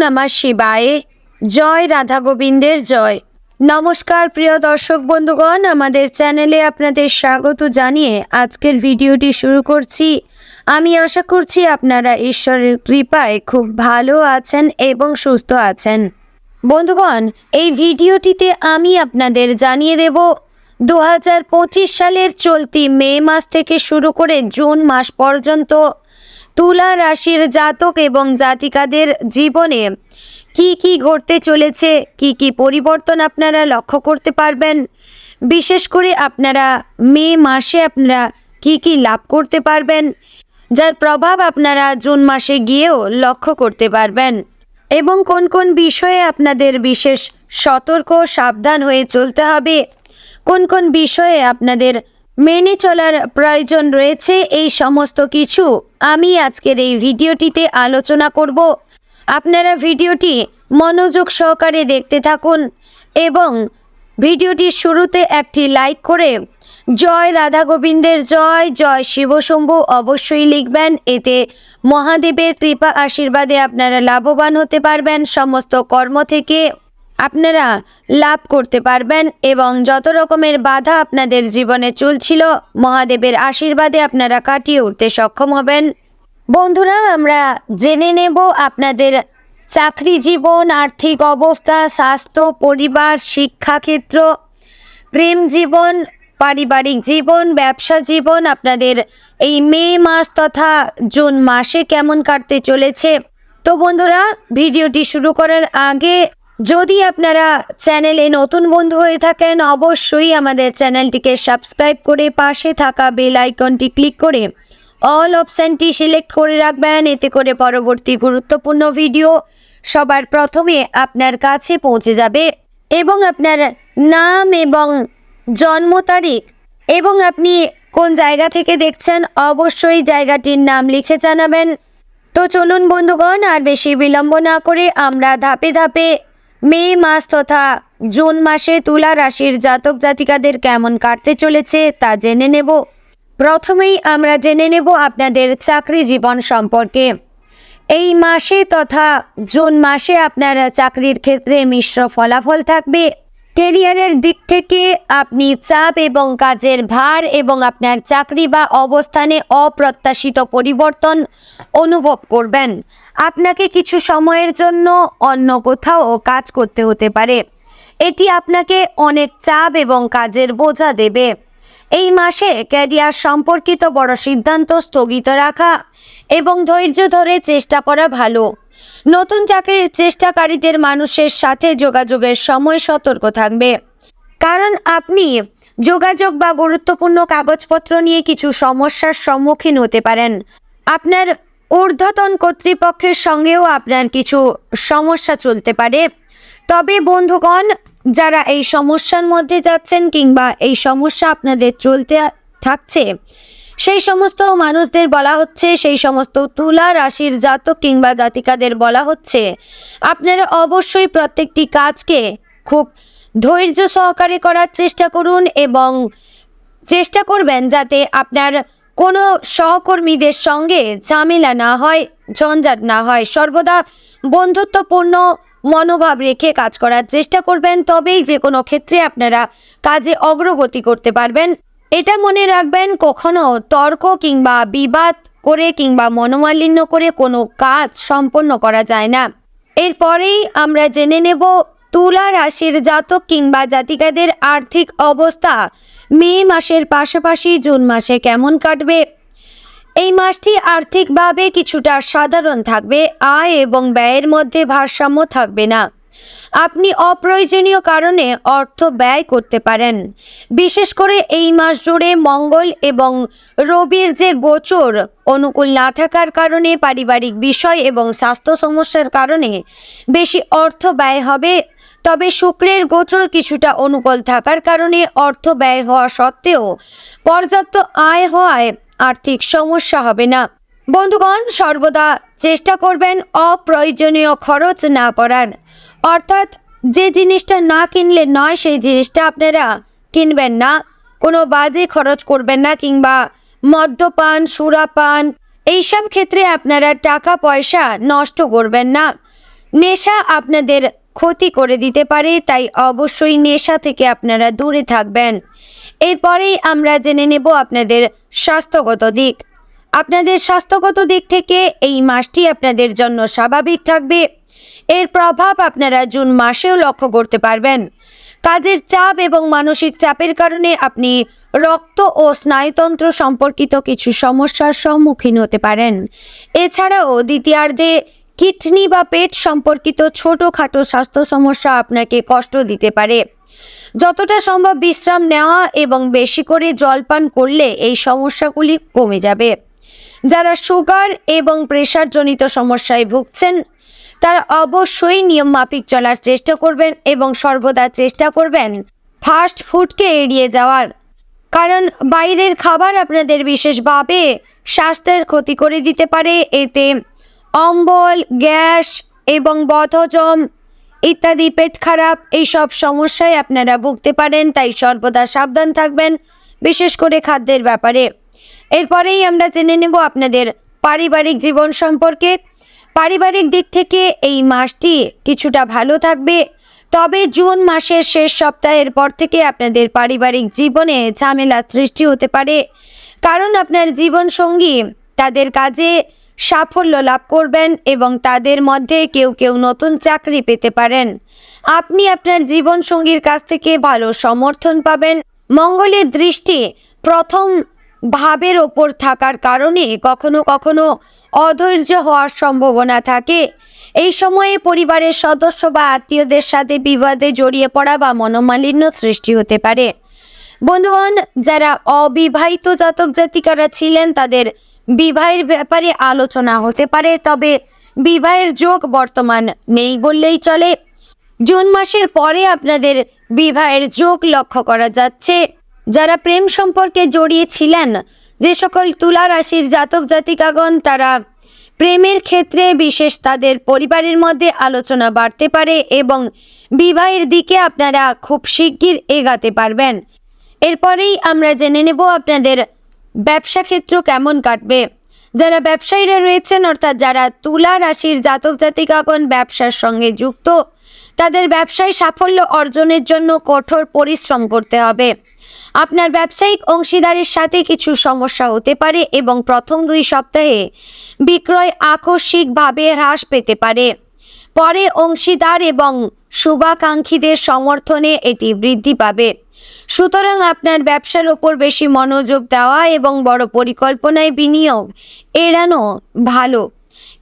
নমঃ শিবায়। জয় রাধা গোবিন্দের জয়। নমস্কার প্রিয় দর্শক বন্ধুগণ, আমাদের চ্যানেলে আপনাদের স্বাগত জানিয়ে আজকের ভিডিওটি শুরু করছি। আমি আশা করছি আপনারা ঈশ্বরের কৃপায় খুব ভালো আছেন এবং সুস্থ আছেন। বন্ধুগণ, এই ভিডিওটিতে আমি আপনাদের জানিয়ে দেব দু হাজার পঁচিশ সালের চলতি মে মাস থেকে শুরু করে জুন মাস পর্যন্ত তুলা রাশির জাতক এবং জাতিকাদের জীবনে কি কি ঘটতে চলেছে, কি কি পরিবর্তন আপনারা লক্ষ্য করতে পারবেন। বিশেষ করে আপনারা মে মাসে আপনারা কি কি লাভ করতে পারবেন, যার প্রভাব আপনারা জুন মাসে গিয়েও লক্ষ্য করতে পারবেন এবং কোন কোন বিষয়ে আপনাদের বিশেষ সতর্ক সাবধান হয়ে চলতে হবে, কোন কোন বিষয়ে আপনাদের মেনে চলার প্রয়োজন রয়েছে এই সমস্ত কিছু। আমি আজকের এই ভিডিওটিতে আলোচনা করব। আপনারা ভিডিওটি মনোযোগ সহকারে দেখতে থাকুন এবং ভিডিওটির শুরুতে একটি লাইক করে জয় রাধা গোবিন্দের জয় জয় শিবশম্ভু অবশ্যই লিখবেন। এতে মহাদেবের কৃপা আশীর্বাদে আপনারা লাভবান হতে পারবেন সমস্ত কর্ম থেকে। আপনারা লাভ করতে পারবেন এবং যত রকমের বাধা আপনাদের জীবনে চলছিল, মহাদেবের আশীর্বাদে আপনারা কাটিয়ে উঠতে সক্ষম হবেন। বন্ধুরা, আমরা জেনে নেব আপনাদের চাকরি জীবন, আর্থিক অবস্থা, স্বাস্থ্য, পরিবার, শিক্ষাক্ষেত্র, প্রেম জীবন, পারিবারিক জীবন, ব্যবসা জীবন, আপনাদের এই মে মাস তথা জুন মাসে কেমন কাটতে চলেছে? তো বন্ধুরা, ভিডিওটি শুরু করার আগে যদি আপনারা চ্যানেলে নতুন বন্ধু হয়ে থাকেন, অবশ্যই আমাদের চ্যানেলটিকে সাবস্ক্রাইব করে পাশে থাকা বেল আইকনটি ক্লিক করে অল অপশানটি সিলেক্ট করে রাখবেন। এতে করে পরবর্তী গুরুত্বপূর্ণ ভিডিও সবার প্রথমে আপনার কাছে পৌঁছে যাবে এবং আপনার নাম এবং জন্ম তারিখ এবং আপনি কোন জায়গা থেকে দেখছেন, অবশ্যই জায়গাটির নাম লিখে জানাবেন। তো চলুন বন্ধুগণ, আর বেশি বিলম্ব না করে আমরা ধাপে ধাপে মে মাস তথা জুন মাসে তুলা রাশির জাতক জাতিকাদের কেমন কাটতে চলেছে তা জেনে নেব। প্রথমেই আমরা জেনে নেব আপনাদের চাকরি জীবন সম্পর্কে। এই মাসে তথা জুন মাসে আপনার চাকরির ক্ষেত্রে মিশ্র ফলাফল থাকবে কেরিয়ারের দিক থেকে আপনি চাপ এবং কাজের ভার এবং আপনার চাকরি বা অবস্থানে অপ্রত্যাশিত পরিবর্তন অনুভব করবেন। আপনাকে কিছু সময়ের জন্য অন্য কোথাও কাজ করতে হতে পারে। এটি আপনাকে অনেক চাপ এবং কাজের বোঝা দেবে। এই মাসে ক্যারিয়ার সম্পর্কিত বড় সিদ্ধান্ত স্থগিত রাখা এবং ধৈর্য ধরে চেষ্টা করা ভালো। নতুন চাকরির চেষ্টাকারীদের মানুষের সাথে যোগাযোগের সময় সতর্ক থাকবে। কারণ আপনি যোগাযোগ বা গুরুত্বপূর্ণ কাগজপত্র নিয়ে কিছু সমস্যার সম্মুখীন হতে পারেন। আপনার ঊর্ধ্বতন কর্তৃপক্ষের সঙ্গেও আপনার কিছু সমস্যা চলতে পারে। তবে বন্ধুগণ, যারা এই সমস্যার মধ্যে যাচ্ছেন কিংবা এই সমস্যা আপনাদের চলতে থাকছে সেই সমস্ত মানুষদের বলা হচ্ছে, সেই সমস্ত তুলা, রাশির জাতক কিংবা জাতিকাদের বলা হচ্ছে। আপনারা অবশ্যই প্রত্যেকটি কাজকে খুব ধৈর্য সহকারে করার চেষ্টা করুন এবং চেষ্টা করবেন যাতে আপনার কোনো সহকর্মীদের সঙ্গে ঝামেলা না হয়, ঝঞ্ঝাট না হয়। সর্বদা বন্ধুত্বপূর্ণ মনোভাব রেখে কাজ করার চেষ্টা করবেন, তবেই যে কোনো ক্ষেত্রে আপনারা কাজে অগ্রগতি করতে পারবেন। এটা মনে রাখবেন, কখনো তর্ক কিংবা বিবাদ করে কিংবা মনোমালিন্য করে কোনো কাজ সম্পন্ন করা যায় না। এরপরেই আমরা জেনে নেব, তুলা রাশির জাতক কিংবা জাতিকাদের আর্থিক অবস্থা মে মাসের পাশাপাশি জুন মাসে কেমন কাটবে? এই মাসটি আর্থিকভাবে কিছুটা সাধারণ থাকবে, আয় এবং ব্যয়ের মধ্যে ভারসাম্য থাকবে না। আপনি অপ্রয়োজনীয় কারণে অর্থ ব্যয় করতে পারেন। বিশেষ করে এই মাস জুড়ে মঙ্গল এবং রবির যে গোচর অনুকূল না থাকার কারণে, পারিবারিক বিষয় এবং স্বাস্থ্য সমস্যার কারণে বেশি অর্থ ব্যয় হবে। তবে শুক্রের গোচর কিছুটা অনুকূল থাকার কারণে অর্থ ব্যয় হওয়া সত্ত্বেও পর্যাপ্ত আয় হওয়ায় আর্থিক সমস্যা হবে না। বন্ধুগণ, সর্বদা চেষ্টা করবেন অপ্রয়োজনীয় খরচ না করার। অর্থাৎ যে জিনিসটা না কিনলে নয়, সেই জিনিসটা আপনারা কিনবেন না। কোনো বাজে খরচ করবেন না কিংবা মদ্যপান, সুরাপান, এইসব ক্ষেত্রে আপনারা টাকা, পয়সা নষ্ট করবেন না। নেশা আপনাদের ক্ষতি করে দিতে পারে, তাই অবশ্যই নেশা থেকে আপনারা দূরে থাকবেন। এরপরেই আমরা জেনে নেব আপনাদের স্বাস্থ্যগত দিক। আপনাদের স্বাস্থ্যগত দিক থেকে এই মাসটি আপনাদের জন্য স্বাভাবিক থাকবে। এর প্রভাব আপনারা জুন মাসেও লক্ষ্য করতে পারবেন। কাজের চাপ এবং মানসিক চাপের কারণে আপনি রক্ত ও স্নায়ুতন্ত্র সম্পর্কিত কিছু সমস্যার সম্মুখীন হতে পারেন। এছাড়াও দ্বিতীয়ার্ধে কিডনি বা পেট সম্পর্কিত ছোটোখাটো স্বাস্থ্য সমস্যা আপনাকে কষ্ট দিতে পারে। যতটা সম্ভব বিশ্রাম নেওয়া এবং বেশি করে জলপান করলে এই সমস্যাগুলি কমে যাবে। যারা সুগার এবং প্রেশারজনিত সমস্যায় ভুগছেন তারা অবশ্যই নিয়ম মাফিক চলার চেষ্টা করবেন এবং সর্বদা চেষ্টা করবেন ফাস্ট ফুডকে এড়িয়ে যাওয়ার। কারণ বাইরের খাবার আপনাদের বিশেষভাবে স্বাস্থ্যের ক্ষতি করে দিতে পারে, এতে অম্বল, গ্যাস এবং বদহজম ইত্যাদি পেট খারাপ এইসব সমস্যায় আপনারা ভুগতে পারেন, তাই সর্বদা সাবধান থাকবেন, বিশেষ করে খাদ্যের ব্যাপারে। এরপরেই আমরা জেনে নেব আপনাদের পারিবারিক জীবন সম্পর্কে। পারিবারিক দিক থেকে এই মাসটি কিছুটা ভালো থাকবে। তবে জুন মাসের শেষ সপ্তাহের পর থেকে আপনাদের পারিবারিক জীবনে ঝামেলা সৃষ্টি হতে পারে। কারণ আপনার জীবনসঙ্গী তাদের কাজে সাফল্য লাভ করবেন এবং তাদের মধ্যে কেউ কেউ নতুন চাকরি পেতে পারেন। আপনি আপনার জীবনসঙ্গীর কাছ থেকে ভালো সমর্থন পাবেন। মঙ্গলের দৃষ্টি প্রথম ভাবের ওপর থাকার কারণে কখনো কখনো অধৈর্য হওয়ার সম্ভাবনা থাকে। এই সময়ে পরিবারের সদস্য বা আত্মীয়দের সাথে বিবাদে জড়িয়ে পড়া বা মনোমালিন্য সৃষ্টি হতে পারে। বন্ধুগণ, যারা অবিবাহিত জাতক জাতিকারা ছিলেন, তাদের বিবাহের ব্যাপারে আলোচনা হতে পারে, তবে বিবাহের যোগ বর্তমান নেই বললেই চলে। জুন মাসের পরে আপনাদের বিবাহের যোগ লক্ষ্য করা যাচ্ছে। যারা প্রেম সম্পর্কে জড়িয়েছিলেন যে সকল তুলা রাশির জাতক জাতিকাগণ, তারা প্রেমের ক্ষেত্রে বিশেষ তাদের পরিবারের মধ্যে আলোচনা বাড়তে পারে এবং বিবাহের দিকে আপনারা খুব শিগগির এগাতে পারবেন। এরপরেই আমরা জেনে নেব আপনাদের ব্যবসা ক্ষেত্র কেমন কাটবে। যারা ব্যবসায়ীরা রয়েছেন, অর্থাৎ যারা তুলা রাশির জাতক জাতিকাগণ ব্যবসার সঙ্গে যুক্ত, তাদের ব্যবসায় সাফল্য অর্জনের জন্য কঠোর পরিশ্রম করতে হবে। আপনার ব্যবসায়িক অংশীদারের সাথে কিছু সমস্যা হতে পারে এবং প্রথম দুই সপ্তাহে বিক্রয় আকস্মিকভাবে হ্রাস পেতে পারে। পরে অংশীদার এবং শুভাকাঙ্ক্ষীদের সমর্থনে এটি বৃদ্ধি পাবে। সুতরাং আপনার ব্যবসার ওপর বেশি মনোযোগ দেওয়া এবং বড় পরিকল্পনায় বিনিয়োগ এড়ানো ভালো।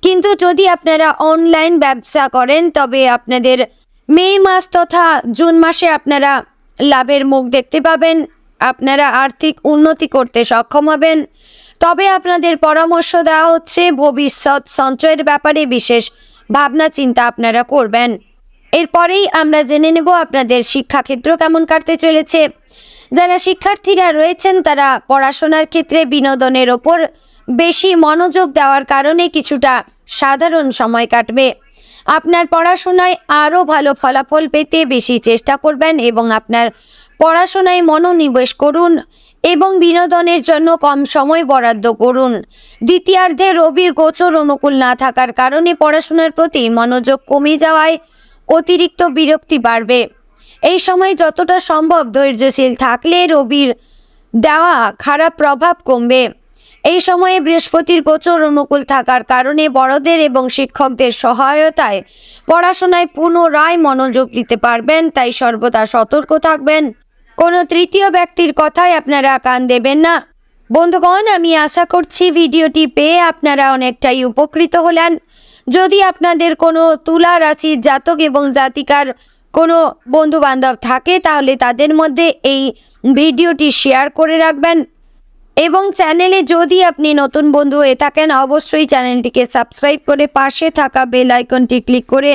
কিন্তু যদি আপনারা অনলাইন ব্যবসা করেন, তবে আপনাদের মে মাস তথা জুন মাসে আপনারা লাভের মুখ দেখতে পাবেন। আপনারা আর্থিক উন্নতি করতে সক্ষম হবেন। তবে আপনাদের পরামর্শ দেওয়া হচ্ছে, ভবিষ্যৎ সঞ্চয়ের ব্যাপারে বিশেষ ভাবনা চিন্তা আপনারা করবেন। এরপরেই আমরা জেনে নেব আপনাদের শিক্ষাক্ষেত্র কেমন কাটতে চলেছে। যারা শিক্ষার্থীরা রয়েছেন, তারা পড়াশোনার ক্ষেত্রে বিনোদনের ওপর বেশি মনোযোগ দেওয়ার কারণে কিছুটা সাধারণ সময় কাটবে। আপনার পড়াশোনায় আরও ভালো ফলাফল পেতে বেশি চেষ্টা করবেন এবং আপনার পড়াশোনায় মনোনিবেশ করুন এবং বিনোদনের জন্য কম সময় বরাদ্দ করুন। দ্বিতীয়ার্ধে রবির গোচর অনুকূল না থাকার কারণে পড়াশোনার প্রতি মনোযোগ কমে যাওয়ায় অতিরিক্ত বিরক্তি বাড়বে। এই সময় যতটা সম্ভব ধৈর্যশীল থাকলে রবির দেওয়া খারাপ প্রভাব কমবে। এই সময়ে বৃহস্পতির গোচর অনুকূল থাকার কারণে বড়দের এবং শিক্ষকদের সহায়তায় পড়াশোনায় পুনরায় মনোযোগ দিতে পারবেন, তাই সর্বদা সতর্ক থাকবেন। কোনো তৃতীয় ব্যক্তির কথায় আপনারা কান দেবেন না। বন্ধুগণ, আমি আশা করছি ভিডিওটি পেয়ে আপনারা অনেকটাই উপকৃত হলেন। যদি আপনাদের কোনো তুলা রাশির জাতক এবং জাতিকার কোনো বন্ধু বান্ধব থাকে, তাহলে তাদের মধ্যে এই ভিডিওটি শেয়ার করে রাখবেন। এবং চ্যানেলে যদি আপনি নতুন বন্ধু হয়ে থাকেন, অবশ্যই চ্যানেলটিকে সাবস্ক্রাইব করে পাশে থাকা বেল আইকনটি ক্লিক করে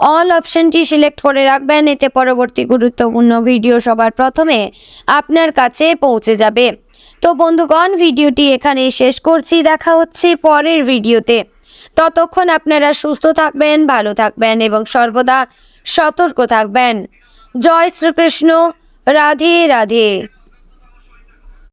অল অপশনটি সিলেক্ট করে রাখবেন, এতে পরবর্তী গুরুত্বপূর্ণ ভিডিও সবার প্রথমে আপনার কাছে পৌঁছে যাবে। তো বন্ধুগণ ভিডিওটি এখানে শেষ করছি, দেখা হচ্ছে পরের ভিডিওতে ততক্ষণ আপনারা সুস্থ থাকবেন, ভালো থাকবেন এবং সর্বদা সতর্ক থাকবেন। জয় শ্রীকৃষ্ণ, রাধে রাধে।